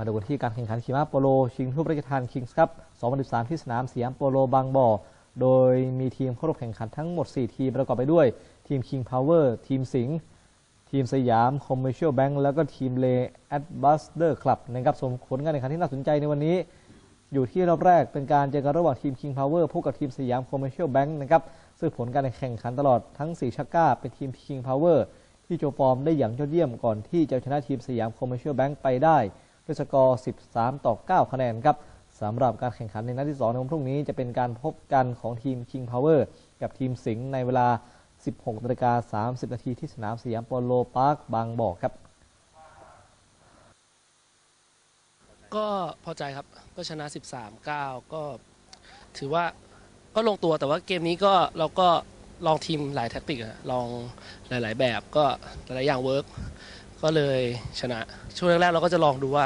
มาดูกันที่การแข่งขันขี่ม้าโปโล ชิงถ้วยพระราชทานคิงส์คัพ2013 ที่สนามสยามโปโลบางบ่อ โดยมีทีมเข้าร่วมแข่งขันทั้งหมด 4 ทีมประกอบไปด้วย ทีม King Power ทีมสิงห์ทีมสยาม Commercial Bank แล้วก็ทีมเล Adbuster Club นะครับส่วนผลการแข่งขันที่น่าสนใจในวันนี้ อยู่ที่รอบแรกเป็นการเจอกันระหว่างทีม King Power พบกับทีมสยาม Commercial Bank นะครับซึ่งผลการแข่งขันตลอดทั้ง 4 ชักก้า เป็นทีม King Power ที่โจฟอร์มได้อย่างยอดเยี่ยมก่อนที่จะชนะทีมสยาม Commercial Bank ไปได้ ด้วยสกอร์ 13 ต่อ 9 คะแนนครับสำหรับการแข่งขันในนัดที่ 2 ในวันพรุ่งนี้จะเป็นการพบกันของทีม King Power กับทีมสิงห์ในเวลา 16นาฬิกา30 นาทีที่สนามสยามโปโลพาร์คบางบ่อครับ ก็พอใจครับก็ชนะ 13 9 ก็ถือว่าก็ลงตัวแต่ว่าเกมนี้ก็เราก็ลองทีมหลายแท็กติกลองหลาย ๆ แบบก็หลายๆอย่างเวิร์ก ก็เลยชนะ ช่วงแรกๆเราก็จะลองดูว่า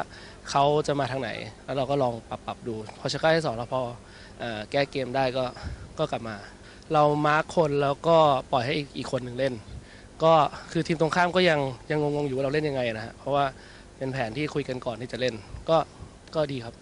เขาจะมาทางไหน แล้วเราก็ลองปรับปรับดู พอชักก้ที่สองเราพออแก้เกมได้ก็ก็กลับมา เรามาร์คคนแล้วก็ปล่อยให้อีกอีกคนหนึ่งเล่น ก็คือทีมตรงข้ามก็ยังยังงงๆอยู่ว่าเราเล่นยังไงนะฮะเพราะว่าเป็นแผนที่คุยกันก่อนที่จะเล่น ก็ก็ดีครับ